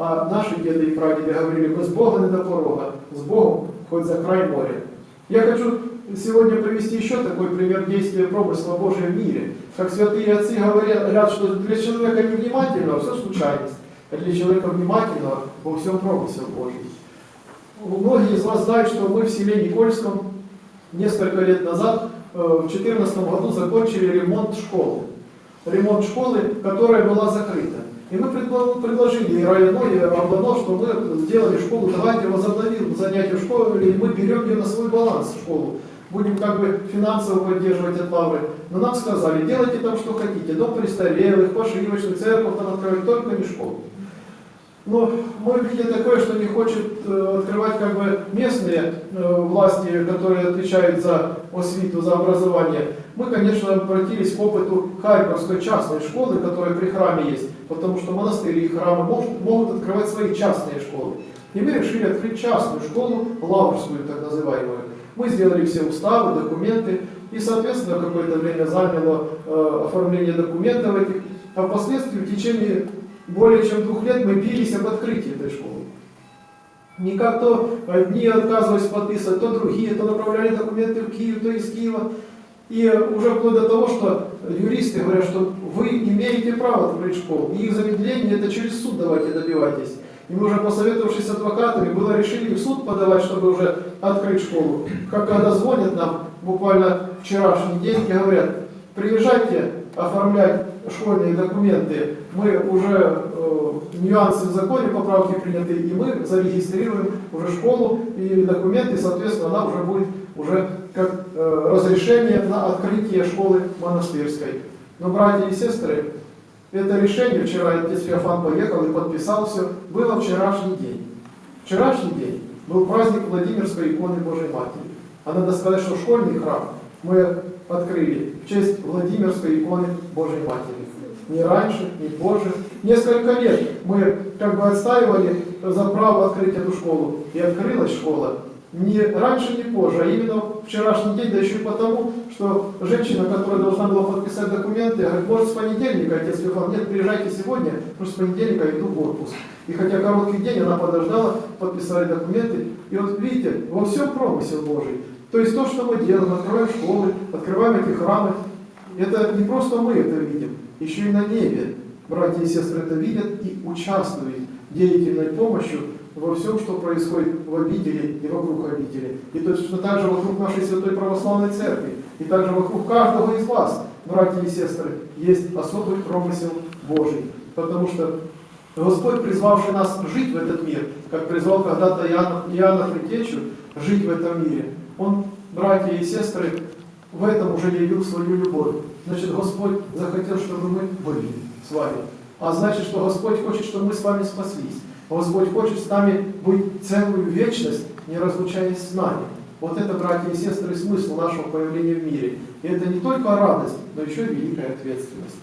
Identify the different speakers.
Speaker 1: А наши деды и прадеды говорили, с Бога не до порога, с Богом хоть за край моря. Я хочу сегодня привести еще такой пример действия промысла Божия в мире. Как святые отцы говорят, что для человека невнимательного все случайность, а для человека внимательного во всем промысел Божий. Многие из вас знают, что мы в селе Никольском несколько лет назад, э, в 2014 году, закончили ремонт школы. Ремонт школы, которая была закрыта. И мы предложили и районо, и облано, что мы сделали школу, давайте возобновим занятия в школе, и мы берем ее на свой баланс школу. Будем как бы финансово поддерживать от лавры. Но нам сказали, делайте там что хотите, дом престарелых, пошивочный, церковь там открывать, только не школу. Но мы видим такое, что не хочет э, открывать как бы местные э, власти, которые отвечают за освиту, за образование. Мы, конечно, обратились к опыту Харьковской частной школы, которая при храме есть, потому что монастыри и храмы могут, могут открывать свои частные школы. И мы решили открыть частную школу, лаврскую так называемую. Мы сделали все уставы, документы, и, соответственно, какое-то время заняло э, оформление документов этих, а впоследствии в течение более чем двух лет мы бились об открытии этой школы. Никак то одни отказывались подписывать, то другие, то направляли документы в Киев, то из Киева. И уже вплоть до того, что юристы говорят, что вы имеете право открыть школу. И их замедление это через суд давайте добивайтесь. И мы уже посоветовавшись с адвокатами, было решили в суд подавать, чтобы уже открыть школу. Как когда звонят нам, буквально вчерашний день, и говорят, приезжайте оформлять школьные документы, мы уже э, нюансы в законе поправки приняты, и мы зарегистрируем уже школу и документы, и, соответственно, она уже будет уже как э, разрешение на открытие школы монастырской. Но, братья и сестры, это решение, вчера отец Феофан поехал и подписал все, было вчерашний день. Вчерашний день был праздник Владимирской иконы Божьей Матери. А надо сказать, что школьный храм мы открыли в честь Владимирской иконы Божьей Матери. Ни раньше, ни позже. Несколько лет мы как бы отстаивали за право открыть эту школу. И открылась школа не раньше, не позже, а именно вчерашний день, да еще и потому, что женщина, которая должна была подписать документы, говорит, может с понедельника, отец Феофан, нет, приезжайте сегодня, потому что с понедельника я иду в отпуск. И хотя короткий день, она подождала, подписали документы. И вот видите, во всем промысел Божий. То есть то, что мы делаем, открываем школы, открываем эти храмы, это не просто мы это видим, еще и на небе. Братья и сестры это видят и участвуют деятельной помощью во всем, что происходит в обители и вокруг обители. И точно так же вокруг нашей Святой Православной Церкви. И также вокруг каждого из вас, братья и сестры, есть особый промысел Божий. Потому что Господь, призвавший нас жить в этот мир, как призвал когда-то Иоанна, Иоанна Предтечу жить в этом мире, Он, братья и сестры, в этом уже явил свою любовь. Значит, Господь захотел, чтобы мы были с вами. А значит, что Господь хочет, чтобы мы с вами спаслись. Господь хочет с нами быть целую вечность, не разлучаясь с нами. Вот это, братья и сестры, смысл нашего появления в мире. И это не только радость, но еще и великая ответственность.